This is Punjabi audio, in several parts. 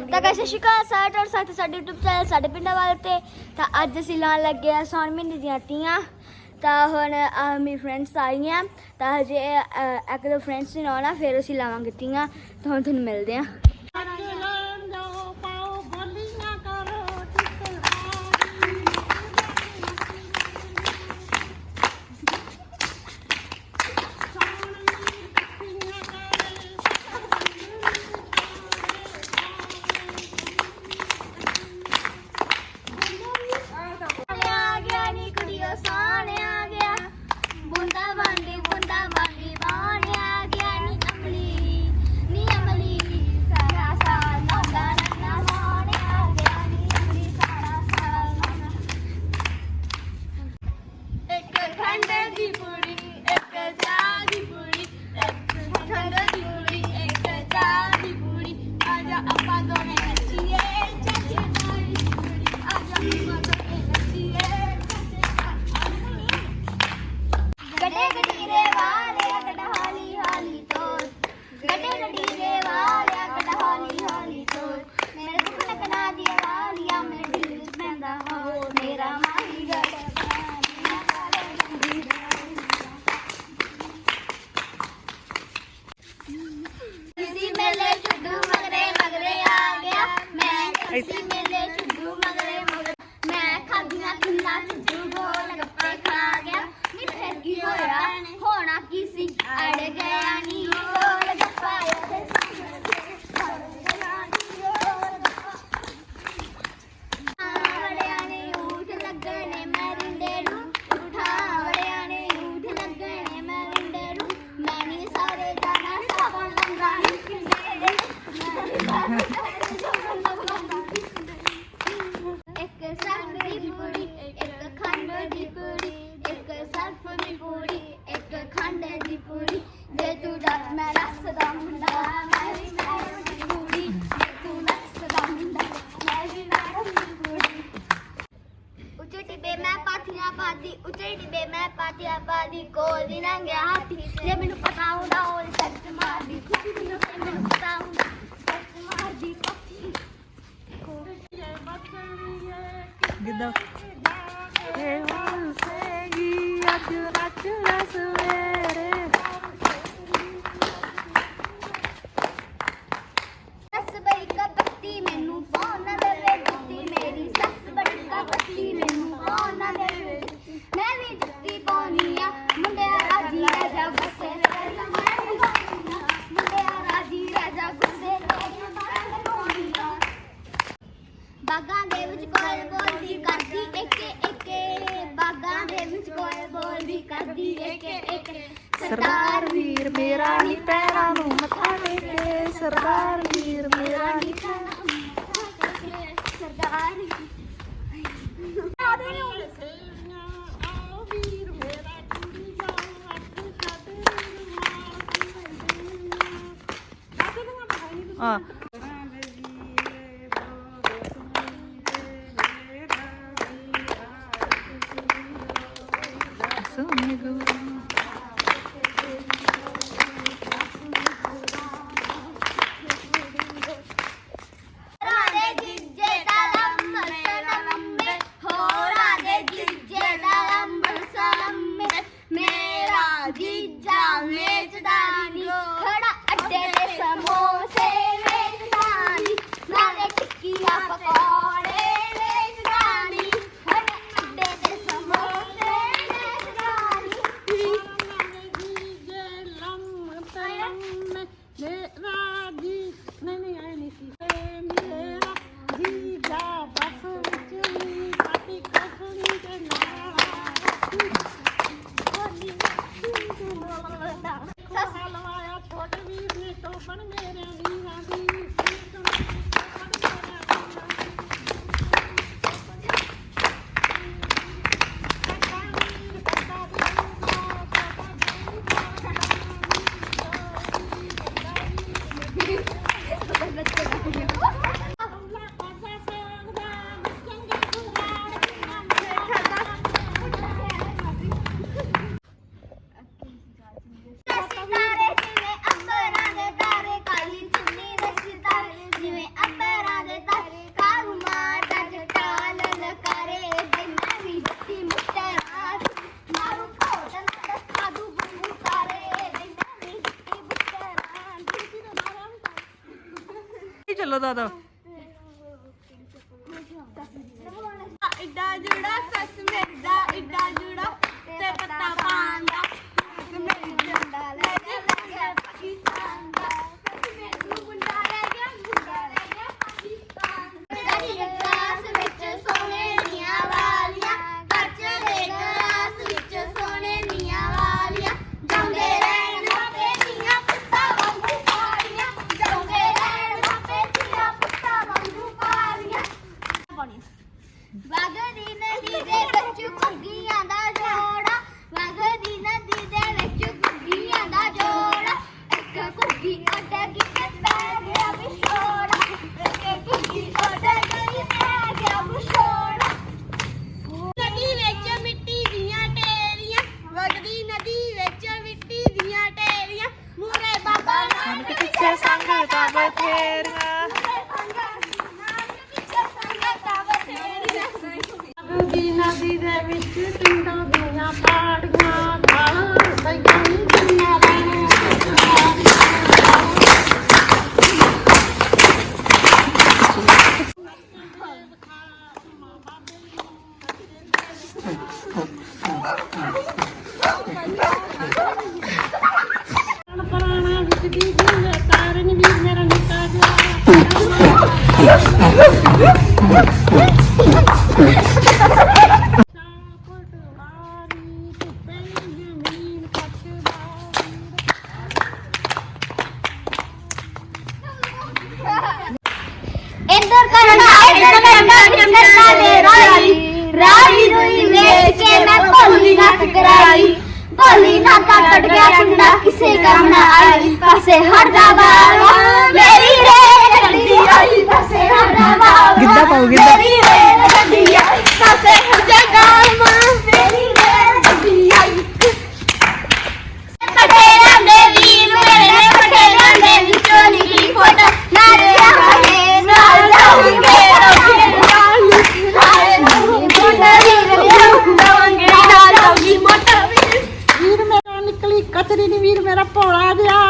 ਆਉਂਦੀ ਤਾਂ ਕੈਸੇ ਸ਼ਿਕਾ ਸਾਡ ਔਰ ਸਾਥ ਸਾਡੇ YouTube ਚੈਨਲ ਸਾਡੇ ਪਿੰਡਾਂ ਵਾਲੇ ਤੇ। ਤਾਂ ਅੱਜ ਅਸੀਂ ਲਾਉਣ ਲੱਗੇ ਆ ਸੌਣ ਮਹੀਨੇ ਦੀਆਂ ਤੀਆਂ। ਤਾਂ ਹੁਣ ਅਹ, ਮੇਰੀ ਫਰੈਂਡਸ ਆਈਆਂ। ਤਾਂ ਹਜੇ ਇੱਕ ਦੋ ਫਰੈਂਡਸ ਨੇ ਆਉਣਾ ਫਿਰ ਅਸੀਂ ਲਾਵਾਂਗੇ ਤੀਆਂ। ਤਾਂ ਹੁਣ ਤੁਹਾਨੂੰ ਮਿਲਦੇ ਆ ਆਬਾਦੀ ਉੱਚੇ ਡਿੱਬੇ ਮੈਂ ਪਾਤੀ ਆਬਾਦੀ ਕੋਲ ਦੀ ਲੰਘਿਆ ਹਾਥੀ ਜੇ ਮੈਨੂੰ ਪਤਾ ਹੁੰਦਾ ਉਹ ਸੱਚ ਮਾਰਦੀ। ਖੁਸ਼ੀ ਮੈਨੂੰ ਮੈਨੂੰ ਪਤਾ ਹੁੰਦਾ ਸੱਚ ਮਾਰਦੀ ਪੱਕੀ ਕੋਲ ਜੇ ਬੱਚੜੀ ਹੈ ਕਿਦਾਂ ਸਰਦਾਰ ਵੀਰ ਮੇਰਾ ਨੀ ਪੈਰਾਂ ਨੂੰ ਮੱਥਾ ਟੇਕੇ। ਸਰਦਾਰ ਵੀਰ ਮੇਰਾ ਨੀ ਪੈਰਾਂ ਨੂੰ ਸਰਦਾਰ ਆ you go. надо. ਕੰਨਾਂ ਦੇ ਰਾਈ ਰਾਈ ਰੂਈ ਵੇਚ ਕੇ ਮੈਂ ਭੋਲੀ ਨੱਕ ਕਰਾਈ। ਭੋਲੀ ਨਾਕਾ ਕੱਟ ਗਿਆ, ਕੁੰਡਾ ਕਿਸੇ ਕੰਮ ਨਾ ਆਈ। ਪਾਸੇ ਹਟਦਾ ਬਾਰਾ ਮੇਰੀ ਰੇਲ ਕੱਢੀ ਆਈ। ਪਤਨੀ ਨੀ ਵੀਰ ਮੇਰਾ ਭੋਲਾ ਜਿਹਾ।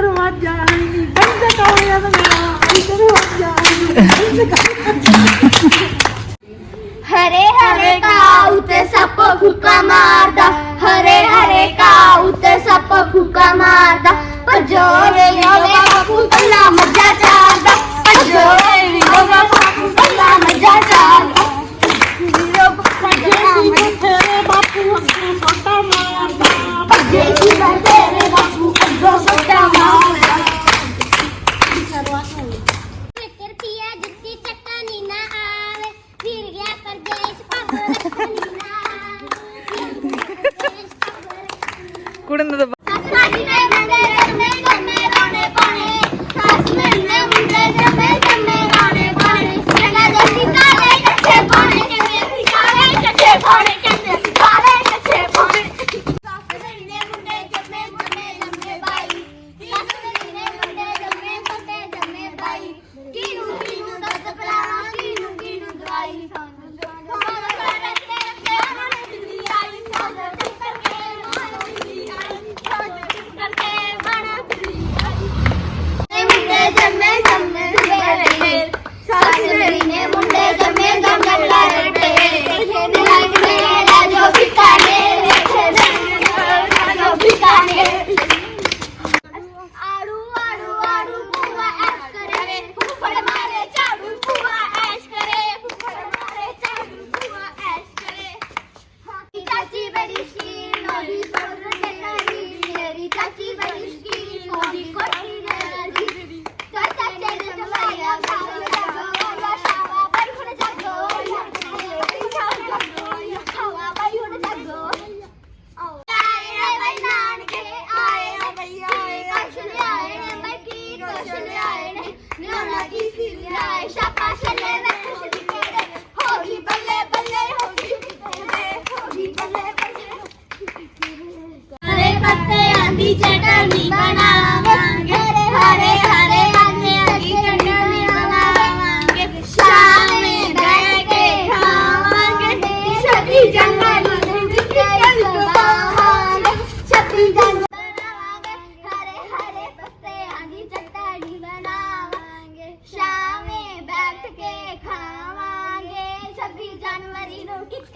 ਕਰਵਾ ਜਾਣੀ ਬੰਦ ਕਾ ਹੋਇਆ ਮੇਰਾ ਅੰਦਰ குடும்பத்தை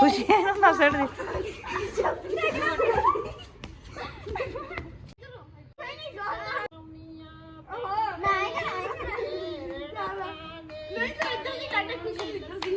ਖੁਸ਼ੀ ਇਹਨਾਂ ਨਾਲ ਸੜ ਦੇ ਨਹੀਂ ਤਾਂ ਇਦਾਂ ਨਹੀਂ ਕੱਢ ਖੁਸ਼ੀ ਨਿਕਲਦੀ